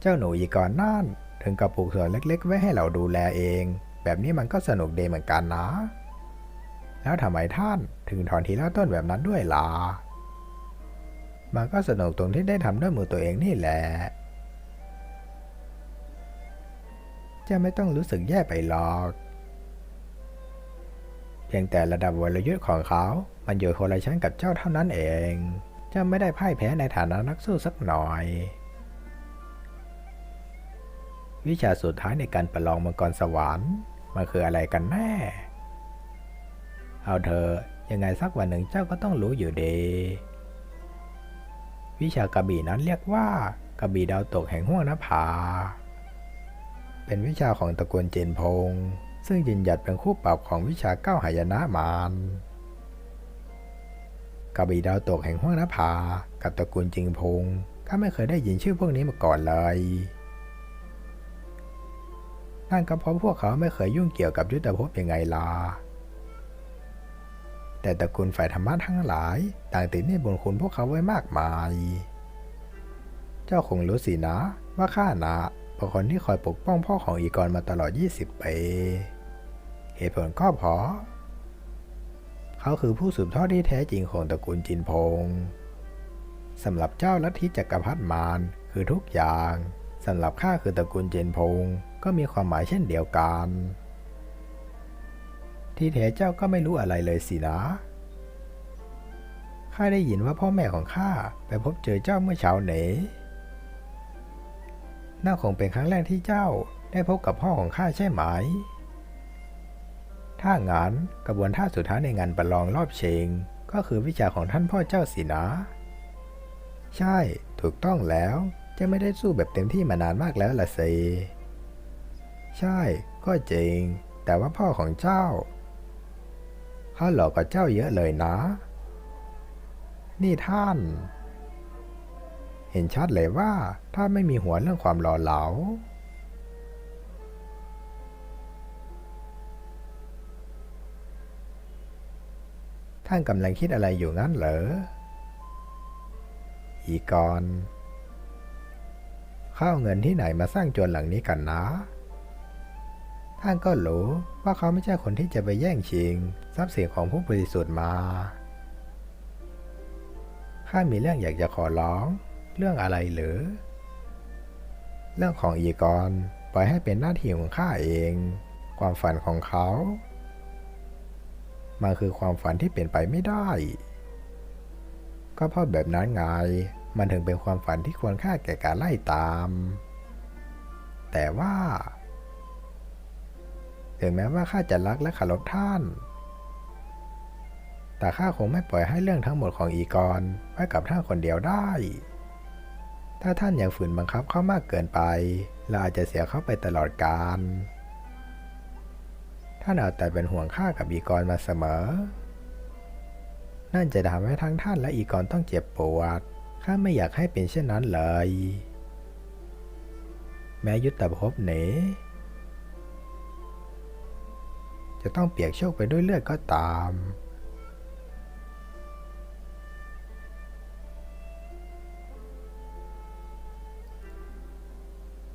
เจ้าหนูอีกอนนั่นถึงกับปลูกสวนเล็ก ๆ ไว้ให้เราดูแลเอง แบบนี้มันก็สนุกดีเหมือนกันนะ แล้วทำไมท่านถึงถอนทีละต้นแบบนั้นด้วยล่ะมันก็สนุกตรงที่ได้ทำด้วยมือตัวเองนี่แหละจะไม่ต้องรู้สึกแย่ไปหรอก เพียงแต่ระดับวรยุทธ์ของเขา มันอยู่คนละชั้นกับเจ้าเท่านั้นเองเจะไม่ได้พ่ายแพ้ในฐานะนักสู้สักหน่อย วิชาสุดท้ายในการประลองมังกรสวรรค์มันคืออะไรกันแน่ เอาเธอะยังไงสักวันหนึ่งเจ้าก็ต้องรู้อยู่ดีวิชากระบี่นั้นเรียกว่ากระบี่ดาวตกแห่งห้วงนภา เป็นวิชาของตระกูลเจนพง ซึ่งยืนหยัดเป็นคู่ปรับของวิชาเก้าหายนะมารกระบี่ดาวตกแห่งห้วงนภา กับตระกูลจิงพงข้าไม่เคยได้ยินชื่อพวกนี้มาก่อนเลย นั่นก็เพราะพวกเขาไม่เคยยุ่งเกี่ยวกับยุทธภพยังไงล่ะแต่ตระกูลฝ่ายธรรมะทั้งหลาย ต่างติดหนี่บุญคุณพวกเขาไว้มากมาย เจ้าคงรู้สินะ ว่าข้านะเป็นคนที่คอยปกป้องพ่อของอีกรมาตลอด 20 ปี เหตุผลก็เพราะ เขาคือผู้สืบทอดที่แท้จริงของตระกูลจินพงสำหรับเจ้าลัทธิจักรพรรดิมารคือทุกอย่างสำหรับข้าคือตระกูลเจนพง ก็มีความหมายเช่นเดียวกัน ที่แท้เจ้าก็ไม่รู้อะไรเลยสินะข้าได้ยินว่าพ่อแม่ของข้าไปพบเจอเจ้าเมื่อเช้าเหนน่าคงเป็นครั้งแรกที่เจ้าได้พบกับพ่อของข้าใช่ไหม ถ้างั้นกระบวนท่าสุดท้ายในงานประลองรอบเชงก็คือวิชาของท่านพ่อเจ้าสินะ ใช่ ถูกต้องแล้ว จะไม่ได้สู้แบบเต็มที่มานานมากแล้วล่ะสิ ใช่ก็จริง แต่ว่าพ่อของเจ้าเขาหลอกกับเจ้าเยอะเลยนะ นี่ท่าน เห็นชัดเลยว่าถ้าไม่มีหัวเรื่องความหล่อเหลาท่านกำลังคิดอะไรอยู่งั้นเหรอ อีกอนเข้าเอาเงินที่ไหนมาสร้างจวนหลังนี้กันนะ ท่านก็รู้ว่าเขาไม่ใช่คนที่จะไปแย่งชิง ทรัพย์สินของผู้บริสุทธิ์มา ข้ามีเรื่องอยากจะขอร้อง เรื่องอะไรหรือ เรื่องของอีกรปล่อยให้เป็นหน้าที่ของข้าเอง ความฝันของเขา มันคือความฝันที่เป็นไปไม่ได้ ก็เพราะแบบนั้นไง มันถึงเป็นความฝันที่ควรค่าแก่การไล่ตาม แต่ว่า ถึงแม้ว่าข้าจะรักและเคารพท่าน แต่ข้าคงไม่ปล่อยให้เรื่องทั้งหมดของอีกรไว้กับท่านคนเดียวได้ ถ้าท่านยังฝืนบังคับเขามากเกินไป เราอาจจะเสียเขาไปตลอดกาล ท่านเอาแต่เป็นห่วงข้ากับอีกรมาเสมอ นั่นจะทำให้ทั้งท่านและอีกรต้องเจ็บปวด ข้าไม่อยากให้เป็นเช่นนั้นเลย แม้ยุทธภพเหน จะต้องเปียกโชกไปด้วยเลือดก็ตาม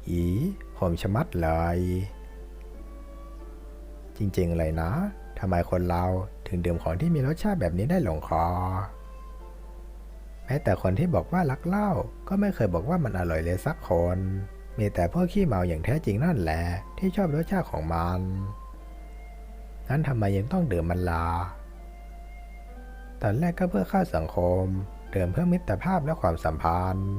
อีผมชะมัดเลย จริงๆเลยนะทำไมคนเราถึงดื่มของที่มีรสชาติแบบนี้ได้หลงคอ แม้แต่คนที่บอกว่ารักเหล้าก็ไม่เคยบอกว่ามันอร่อยเลยสักคน มีแต่พวกขี้เมาอย่างแท้จริงนั่นแหละที่ชอบรสชาติของมัน งั้นทำไมยังต้องดื่มมันลา ตอนแรกก็เพื่อค่าสังคม ดื่มเพื่อมิตรภาพและความสัมพันธ์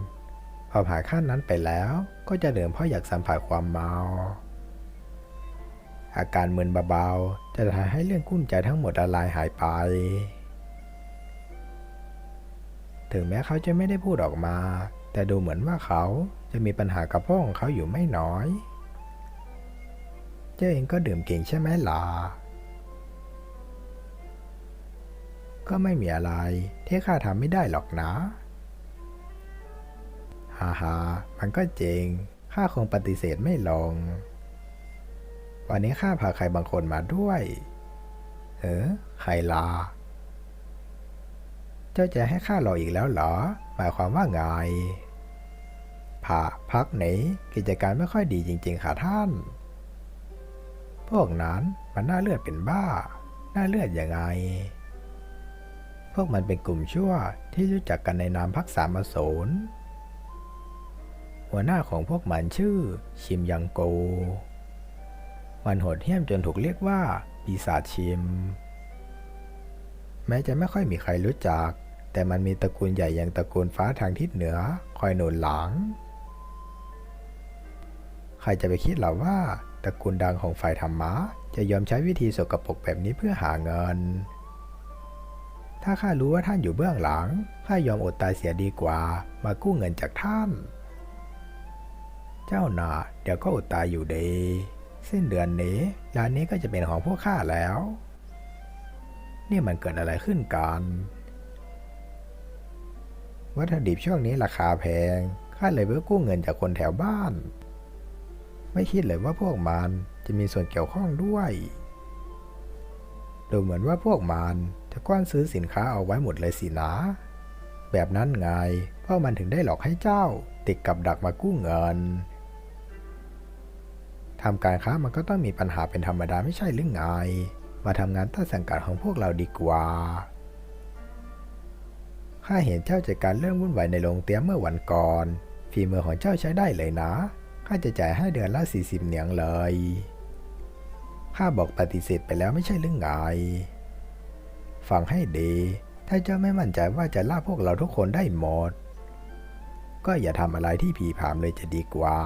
พอผ่านขั้นนั้นไปแล้วก็จะดื่มเพราะอยากสัมผัสความเมา อาการมึนเบาๆ จะทำให้เรื่องกุ้นใจทั้งหมดละลายหายไป ถึงแม้เขาจะไม่ได้พูดออกมา แต่ดูเหมือนว่าเขาจะมีปัญหากับพ่อของเขาอยู่ไม่น้อย เจ้าเองก็ดื่มเก่งใช่ไหมล่ะ ก็ไม่มีอะไรที่ข้าทำไม่ได้หรอกนะฮ่าฮ่ามันก็จริงข้าคงปฏิเสธไม่ลง วันนี้ข้าพาใครบางคนมาด้วย เออใครลา เจ้าจะให้ข้ารออีกแล้วเหรอ หมายความว่าไงพผาพักไหนกิจการไม่ค่อยดีจริง ๆ ค่ะท่าน พวกนั้นมันน่าเลือดเป็นบ้า น่าเลือดยังไง พวกมันเป็นกลุ่มชั่วที่รู้จักกันในนามพักสามอสูรหัวหน้าของพวกมันชื่อ ชิมยังโก มันโหดเหี้ยมจนถูกเรียกว่า ปีศาจชิม แม้จะไม่ค่อยมีใครรู้จัก แต่มันมีตระกูลใหญ่อย่างตระกูลฟ้าทางทิศเหนือ คอยหนุนหลัง ใครจะไปคิดหรอว่าตระกูลดังของฝ่ายธรรมะจะยอมใช้วิธีสกรปรกแบบนี้เพื่อหาเงิน ถ้าข้ารู้ว่าท่านอยู่เบื้องหลัง ข้ายอมอดตายเสียดีกว่า มากู้เงินจากท่าน เจ้าหนาเดี๋ยวก็อดตายอยู่ดี สิ้นเดือนนี้ ร้านนี้ก็จะเป็นของพวกข้าแล้ว นี่มันเกิดอะไรขึ้นกัน วัตถุดิบช่วงนี้ราคาแพง ข้าเลยไปกู้เงินจากคนแถวบ้าน ไม่คิดเลยว่าพวกมันจะมีส่วนเกี่ยวข้องด้วย ดูเหมือนว่าพวกมัน จะกว้านซื้อสินค้าเอาไว้หมดเลยสินะ แบบนั้นไงพวกมันถึงได้หลอกให้เจ้า ติดกับดักมากู้เงินทำการค้ามันก็ต้องมีปัญหาเป็นธรรมดาไม่ใช่หรือไง มาทำงานใต้สังกัดของพวกเราดีกว่า ข้าเห็นเจ้าจัดการเรื่องวุ่นวายในโรงเตรียมเมื่อวันก่อนฝีมือของเจ้าใช้ได้เลยนะ ข้าจะจ่ายให้เดือนละ40เหนียงเลย ข้าบอกปฏิเสธไปแล้วไม่ใช่เรื่องไง ฟังให้ดี ถ้าเจ้าไม่มั่นใจว่าจะล่าพวกเราทุกคนได้หมด ก็อย่าทำอะไรที่ผีผามเลยจะดีกว่า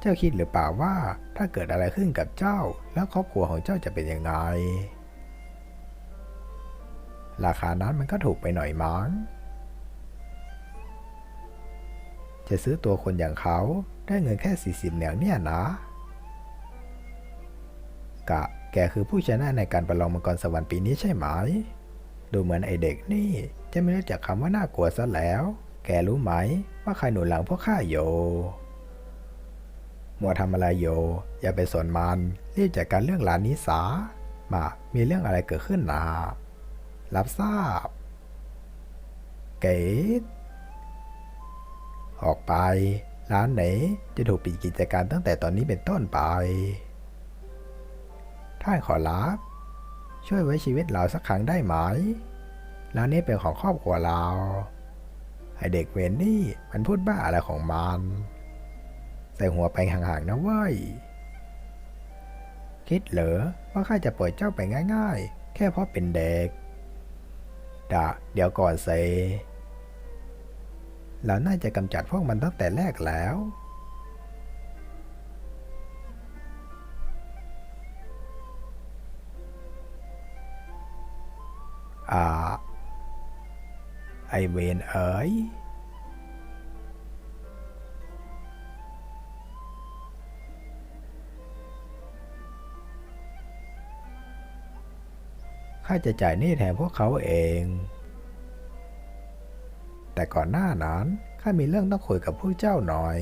เจ้าคิดหรือเปล่าว่าถ้าเกิดอะไรขึ้นกับเจ้า แล้วครอบครัวของเจ้าจะเป็นยังไง ราคานั้นมันก็ถูกไปหน่อยมั้ง จะซื้อตัวคนอย่างเขาได้เงินแค่ 40เหนียงเนี่ยนะกะ แกคือผู้ชนะในการประลองมังกรสวรรค์ปีนี้ใช่ไหม ดูเหมือนไอเด็กนี่ จะไม่รู้จักคำว่าน่ากลัวซะแล้ว แกรู้ไหมว่าใครหนุนหลังพวกข้าโยมัวทำอะไรโย อย่าไปสนมันรีบจัดการเรื่องร้านนี้ซะมามีเรื่องอะไรเกิดขึ้นนะรับทราบ เกตออกไป ร้านไหนจะถูกปิดกิจการตั้งแต่ตอนนี้เป็นต้นไป ท่านขอรับช่วยไว้ชีวิตเราสักครั้งได้ไหมร้านนี้เป็นของครอบครัวเรา ไอเด็กเวนนี่มันพูดบ้าอะไรของมัน ใส่หัวไปห่างๆนะเว้ย คิดเหรอว่าข้าจะปล่อยเจ้าไปง่ายๆ แค่เพราะเป็นเด็กดะเดี๋ยวก่อนเซเราน่าจะกำจัดพวกมันตั้งแต่แรกแล้ว ไอเวนเอ๋ยข้าจะจ่ายหนี้แทนพวกเขาเอง แต่ก่อนหน้านั้นข้ามีเรื่องต้องคุยกับพวกเจ้าหน่อย